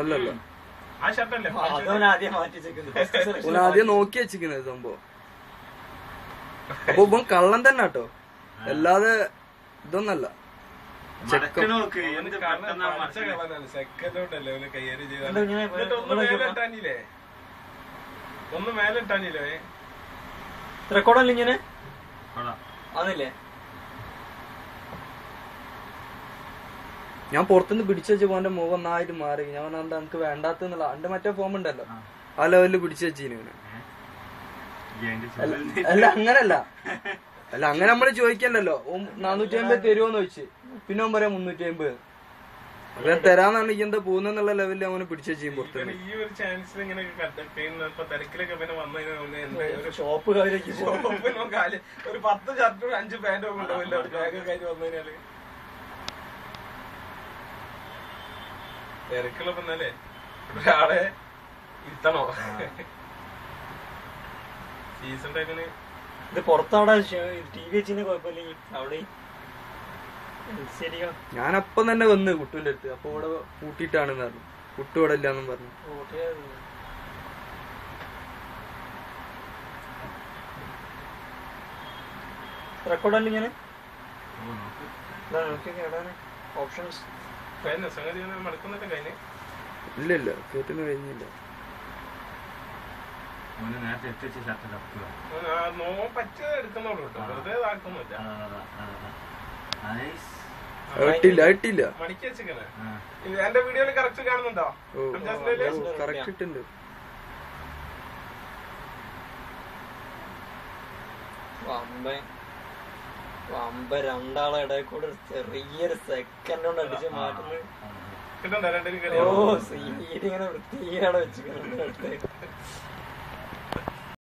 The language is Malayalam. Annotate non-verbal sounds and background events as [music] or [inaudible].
അല്ലല്ല. ആദ്യം [laughs] നോക്കി വെച്ചിരിക്കുന്നത് സംഭവം. അപ്പൊ ഇവൻ കള്ളൻ തന്നെ കേട്ടോ. അല്ലാതെ ഇതൊന്നല്ല. ഒന്ന് നോക്ക് ഇട്ടാനില്ലേ റെക്കോർഡല്ലേ ഇങ്ങനെ? കാരണം പഠിച്ച മടക്ക്. കളനാണ്. second കൊണ്ടല്ലേ അവന് കയ്യേറി ചെയ്തത്. എന്താ ഇങ്ങനെ എന്നിട്ട് ഒന്ന് ഇവിടെ മേലെ നോക്കിയപ്പോ? ഇട്ടാഞ്ഞില്ലേ? ഒന്ന് മേലെ ഇട്ടാഞ്ഞില്ലേ റെക്കോർഡല്ലേ ഇങ്ങനെ കൊള്ളാം. ആന്നില്ലേ ഞാൻ പുറത്തുനിന്ന് പിടിച്ചു വെച്ചപ്പോ പോന്റെ മുഖം ഒന്നായിട്ട് മാറി. ഞാൻ പറഞ്ഞാൽ എന്താ എനിക്ക് വേണ്ടാത്തെന്നുള്ള എന്റെ മറ്റേ ഫോം ഉണ്ടല്ലോ. ആ. ലെവലിൽ പിടിച്ചു വെച്ചീന് അല്ല അങ്ങനല്ല. അല്ല അങ്ങനെ നമ്മൾ ചോദിക്കണ്ടല്ലോ. നാനൂറ്റി അമ്പത് തരുമോന്ന് ചോദിച്ചു. പിന്നെ അവൻ പറയാം മുന്നൂറ്റി അമ്പത് അങ്ങനെ തരാന്നാണ് ഈ എന്താ പോകുന്നുള്ള ലെവലിൽ അവനെ പിടിച്ചു വെച്ചു പുറത്തുനിന്ന്. ഈ ഒരു ചാൻസിൽ ഇങ്ങനെ തിരക്കിലൊക്കെ പിന്നെ ഷോപ്പ് ഒരു പത്ത് ഷർട്ടും അഞ്ച് പാന്റും ഒക്കെ ഒരു ബാഗ് കഴിഞ്ഞ് വന്നു കഴിഞ്ഞാൽ. തിരക്കുള്ളപ്പോ എന്നല്ലേ ഒരാളെ ഇരുത്തണോ? സീസൺ ടൈമിന് ഇത് പുറത്തവിടെ ടി വി വെച്ചിന് കുഴപ്പമില്ലെങ്കിൽ അവിടെ ശരിയോ ഞാൻ അപ്പം തന്നെ വന്ന് കുട്ടുവിന്റെ അടുത്ത്. അപ്പൊ ഇവിടെ കൂട്ടിയിട്ടാണെന്ന് പറഞ്ഞു. കുട്ടു ഇവിടെ ഇല്ലാന്നും പറഞ്ഞു. റെക്കോർഡല്ലേ എവിടെയാണ് ഓപ്ഷൻസ് ഇല്ല ഇല്ല കേട്ടിന് കഴിഞ്ഞില്ല. ഇട്ടില്ല ഇട്ടില്ല. എന്റെ വീഡിയോയിൽ കറക്റ്റ് കാണുന്നുണ്ടോ? കറക്റ്റ് ഇട്ടുണ്ട് വമ്പൻ. വമ്പ രണ്ടാളെ ഇടയിൽ കൂടെ ഒരു ചെറിയൊരു സെക്കൻഡ് കൊണ്ട് അടിച്ച് മാറ്റുന്നത് ഓ ഇങ്ങനെ വൃത്തിയാണ് വെച്ചിരിക്കുന്നത്